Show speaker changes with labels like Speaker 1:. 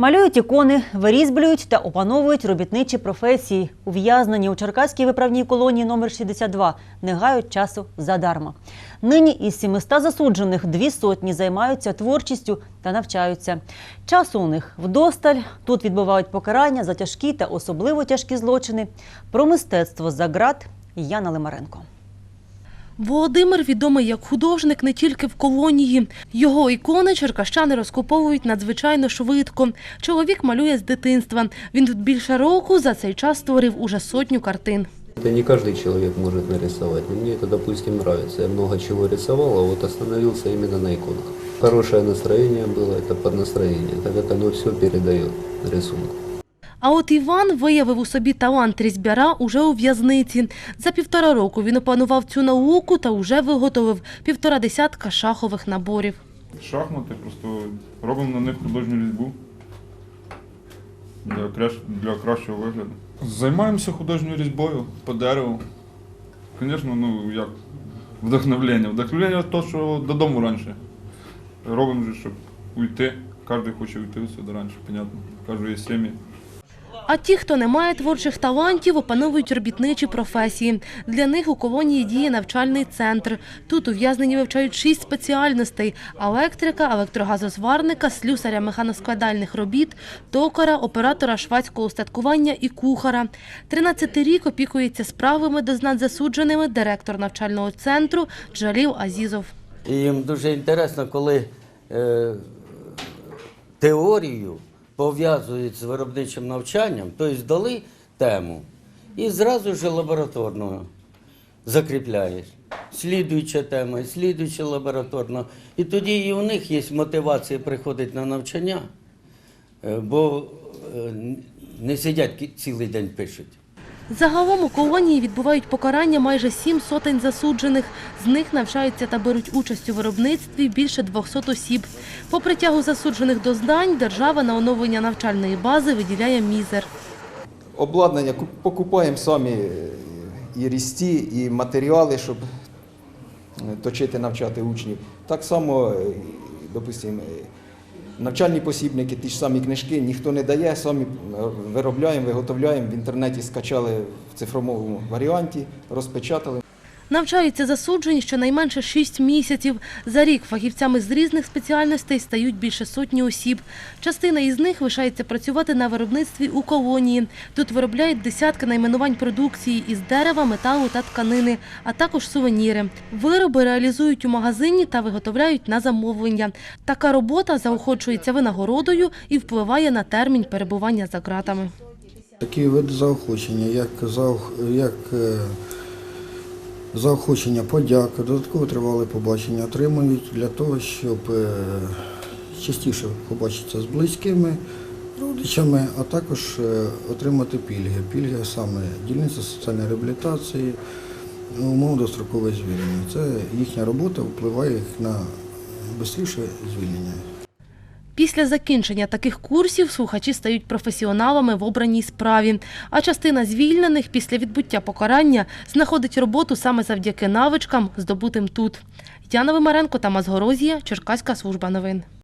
Speaker 1: Малюють ікони, вирізблюють та опановують робітничі професії. Ув'язнені у Черкаській виправній колонії номер 62 не гають часу задарма. Нині із 700 засуджених дві сотні займаються творчістю та навчаються. Часу у них вдосталь. Тут відбувають покарання за тяжкі та особливо тяжкі злочини. Про мистецтво за ґрат Яна Лимаренко.
Speaker 2: Володимир відомий як художник не тільки в колонії. Його ікони черкащани розкуповують надзвичайно швидко. Чоловік малює з дитинства. Він тут більше року за цей час створив уже сотню картин.
Speaker 3: Это не каждый человек может нарисовать. Но мне это, допустим, нравится. Я много чего рисовал, а вот остановился именно на иконках. Хорошее настроение было, это под настроение, так как оно все передает рисунку.
Speaker 2: А от Іван виявив у собі талант різьбяра уже у в'язниці. За півтора року він опанував цю науку та вже виготовив півтора десятка шахових наборів.
Speaker 4: Шахмати, просто робимо на них художню різьбу для, кращ- для кращого вигляду. Займаємося художньою різьбою по дереву. Звісно, ну як вдохновлення. Вдохновлення то, що додому раніше. Робимо щоб уйти. Кожен хоче уйти сюди раніше, понятно. Кожен є сім'ї.
Speaker 2: А ті, хто не має творчих талантів, опановують робітничі професії. Для них у колонії діє навчальний центр. Тут ув'язнені вивчають шість спеціальностей: електрика, електрогазозварника, слюсаря механоскладальних робіт, токара, оператора швадського устаткування і кухара. 13 рік опікується справами до засудженими директор навчального центру Джалів Азізов.
Speaker 5: Їм дуже інтересно, коли е, теорію пов'язують з виробничим навчанням, тобто дали тему і зразу ж лабораторною закріпляєш. Слідуюча тема, слідуюча лабораторна. І тоді і у них є мотивація приходити на навчання, е, бо е, не сидять цілий день пишуть.
Speaker 2: Загалом у колонії відбувають покарання майже сім сотень засуджених. З них навчаються та беруть участь у виробництві більше 200 осіб. По притягу засуджених до здань держава на оновлення навчальної бази виділяє мізер.
Speaker 6: Обладнання куп- покупаємо самі е, і різці, і матеріали, щоб е, точити, навчати учнів. Так само, е, допустимо, навчальні посібники, ті ж самі книжки ніхто не дає, самі е, виробляємо, виготовляємо, в інтернеті скачали в цифровому варіанті, розпечатали.
Speaker 2: Навчаються засуджені щонайменше 6 місяців. За рік фахівцями з різних спеціальностей стають більше сотні осіб. Частина із них лишається працювати на виробництві у колонії. Тут виробляють десятки найменувань продукції із дерева, металу та тканини, а також сувеніри. Вироби реалізують у магазині та виготовляють на замовлення. Така робота заохочується винагородою і впливає на термін перебування за ґратами.
Speaker 7: Такі види заохочення, як, як е, заохочення, подяка, додатково тривале побачення отримують для того, щоб е, частіше побачитися з близькими, родичами, а також е, отримати пільги. Пільги саме дільниця соціальної реабілітації, умов дострокове звільнення. Це їхня робота впливає на швидше звільнення.
Speaker 2: Після закінчення таких курсів слухачі стають професіоналами в обраній справі. А частина звільнених після відбуття покарання знаходить роботу саме завдяки навичкам, здобутим тут. Яна Вимаренко, та Мазгорозія, Черкаська служба новин.